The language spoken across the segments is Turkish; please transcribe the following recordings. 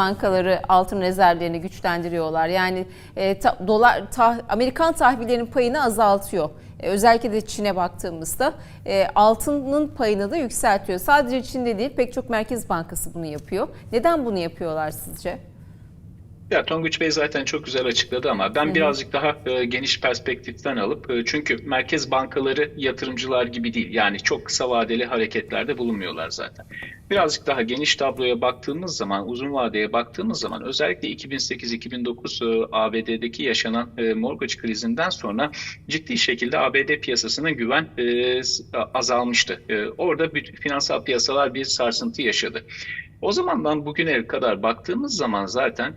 bankaları altın rezervlerini güçlendiriyorlar. Yani e, ta- dolar ta- Amerikan tahvillerinin payını azaltıyor. E, özellikle de Çin'e baktığımızda e, altının payını da yükseltiyor. Sadece Çin'de değil pek çok merkez bankası bunu yapıyor. Neden bunu yapıyorlar sizce? Ya Tonguç Bey zaten çok güzel açıkladı ama ben birazcık daha e, geniş perspektiften alıp e, çünkü merkez bankaları yatırımcılar gibi değil. Yani çok kısa vadeli hareketlerde bulunmuyorlar zaten. Birazcık daha geniş tabloya baktığımız zaman, uzun vadeye baktığımız zaman özellikle 2008-2009 e, ABD'deki yaşanan e, mortgage krizinden sonra ciddi şekilde ABD piyasasına güven e, azalmıştı. Orada finansal piyasalar bir sarsıntı yaşadı. O zamandan bugüne kadar baktığımız zaman zaten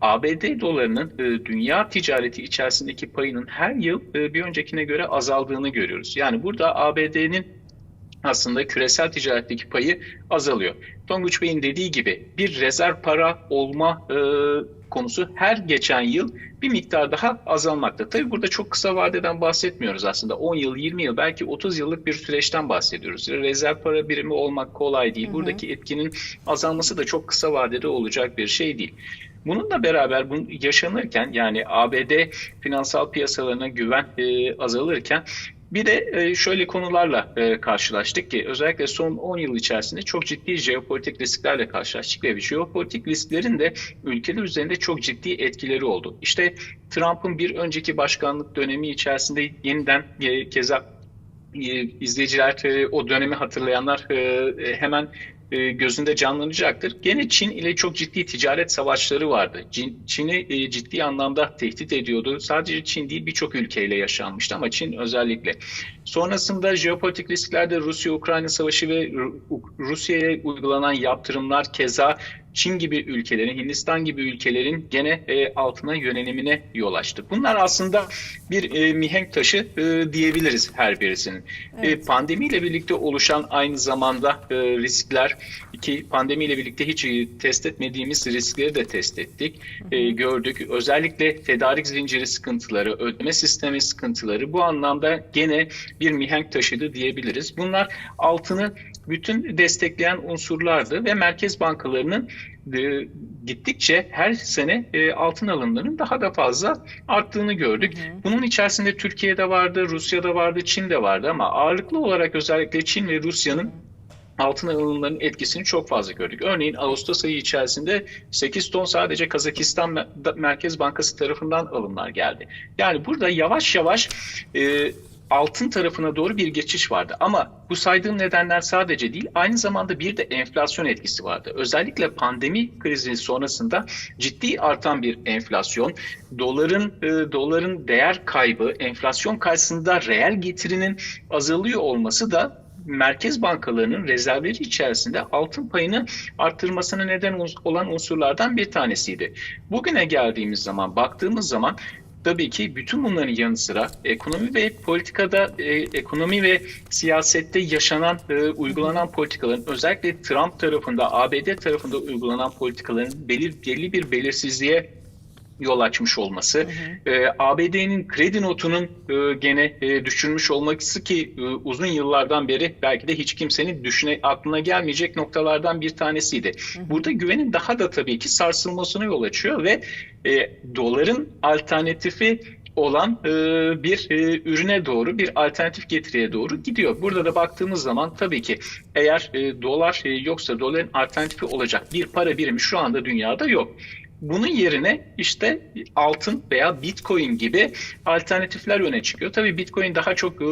ABD dolarının dünya ticareti içerisindeki payının her yıl bir öncekine göre azaldığını görüyoruz. Yani burada ABD'nin aslında küresel ticaretteki payı azalıyor. Tonguç Bey'in dediği gibi bir rezerv para olma e, konusu her geçen yıl bir miktar daha azalmakta. Tabii burada çok kısa vadeden bahsetmiyoruz aslında. 10 yıl, 20 yıl, belki 30 yıllık bir süreçten bahsediyoruz. Rezerv para birimi olmak kolay değil. Buradaki etkinin azalması da çok kısa vadede olacak bir şey değil. Bununla beraber bunu yaşanırken yani ABD finansal piyasalarına güven e, azalırken bir de e, şöyle konularla e, karşılaştık ki özellikle son 10 yıl içerisinde çok ciddi jeopolitik risklerle karşılaştık ve jeopolitik risklerin de ülkeler üzerinde çok ciddi etkileri oldu. İşte Trump'ın bir önceki başkanlık dönemi içerisinde yeniden e, keza izleyiciler o dönemi hatırlayanlar hemen e, gözünde canlanacaktır. Gene Çin ile çok ciddi ticaret savaşları vardı. Çin- Çin'i e, ciddi anlamda tehdit ediyordu. Sadece Çin değil birçok ülkeyle yaşanmıştı ama Çin özellikle. Sonrasında jeopolitik risklerde Rusya-Ukrayna savaşı ve Ru- Rusya'ya uygulanan yaptırımlar keza Çin gibi ülkelerin, Hindistan gibi ülkelerin gene e, altına yönelimine yol açtı. Bunlar aslında bir e, mihenk taşı e, diyebiliriz her birisinin. E, pandemiyle birlikte oluşan aynı zamanda e, riskler ki pandemiyle birlikte hiç test etmediğimiz riskleri de test ettik, e, gördük. Özellikle tedarik zinciri sıkıntıları, ödeme sistemi sıkıntıları bu anlamda gene bir mihenk taşıdı diyebiliriz. Bunlar altını bütün destekleyen unsurlardı ve merkez bankalarının e, gittikçe her sene e, altın alımlarının daha da fazla arttığını gördük. Bunun içerisinde Türkiye'de vardı, Rusya'da vardı, Çin'de vardı ama ağırlıklı olarak özellikle Çin ve Rusya'nın altın alımlarının etkisini çok fazla gördük. Örneğin Ağustos ayı içerisinde 8 ton sadece Kazakistan Mer- Merkez Bankası tarafından alımlar geldi. Yani burada yavaş yavaş e, altın tarafına doğru bir geçiş vardı. Ama bu saydığım nedenler sadece değil, aynı zamanda bir de enflasyon etkisi vardı. Özellikle pandemi krizi sonrasında ciddi artan bir enflasyon, doların e, doların değer kaybı, enflasyon karşısında reel getirinin azalıyor olması da merkez bankalarının rezervleri içerisinde altın payını arttırmasına neden olan unsurlardan bir tanesiydi. Bugüne geldiğimiz zaman, baktığımız zaman tabii ki bütün bunların yanı sıra ekonomi ve politikada, e, ekonomi ve siyasette yaşanan, e, uygulanan politikaların özellikle Trump tarafında, ABD tarafında uygulanan politikaların belir, belli bir belirsizliğe yol açmış olması, e, ABD'nin kredi notunun e, gene e, düşürmüş olması ki e, uzun yıllardan beri belki de hiç kimsenin düşüne aklına gelmeyecek noktalardan bir tanesiydi. Burada güvenin daha da tabii ki sarsılmasına yol açıyor ve e, doların alternatifi olan e, bir e, ürüne doğru, bir alternatif getiriye doğru gidiyor. Burada da baktığımız zaman tabii ki eğer e, dolar e, yoksa doların alternatifi olacak bir para birimi şu anda dünyada yok. Bunun yerine işte altın veya Bitcoin gibi alternatifler öne çıkıyor. Tabii Bitcoin daha çok e,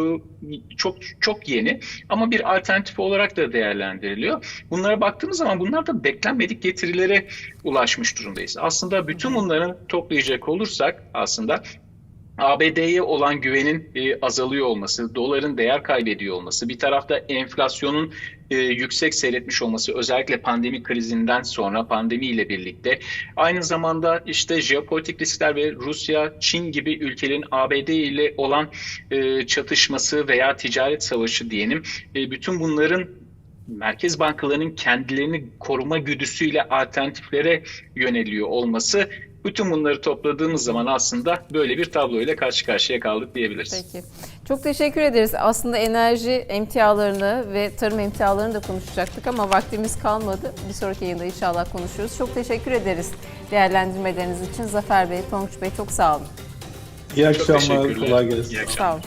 çok çok yeni ama bir alternatif olarak da değerlendiriliyor. Bunlara baktığımız zaman bunlar da beklenmedik getirilere ulaşmış durumdayız. Aslında bütün bunların toplayacak olursak aslında ABD'ye olan güvenin e, azalıyor olması, doların değer kaybediyor olması, bir tarafta enflasyonun e, yüksek seyretmiş olması özellikle pandemi krizinden sonra pandemiyle birlikte. Aynı zamanda işte jeopolitik riskler ve Rusya, Çin gibi ülkelerin ABD ile olan e, çatışması veya ticaret savaşı diyelim. E, bütün bunların merkez bankalarının kendilerini koruma güdüsüyle alternatiflere yöneliyor olması bütün bunları topladığımız zaman aslında böyle bir tabloyla karşı karşıya kaldık diyebiliriz. Peki. Çok teşekkür ederiz. Aslında enerji emtialarını ve tarım emtialarını da konuşacaktık ama vaktimiz kalmadı. Bir sonraki yayında inşallah konuşuruz. Çok teşekkür ederiz değerlendirmeleriniz için. Zafer Bey, Tonguç Bey çok sağ olun. İyi akşamlar, kolay gelsin. İyi akşamlar. Sağ olun.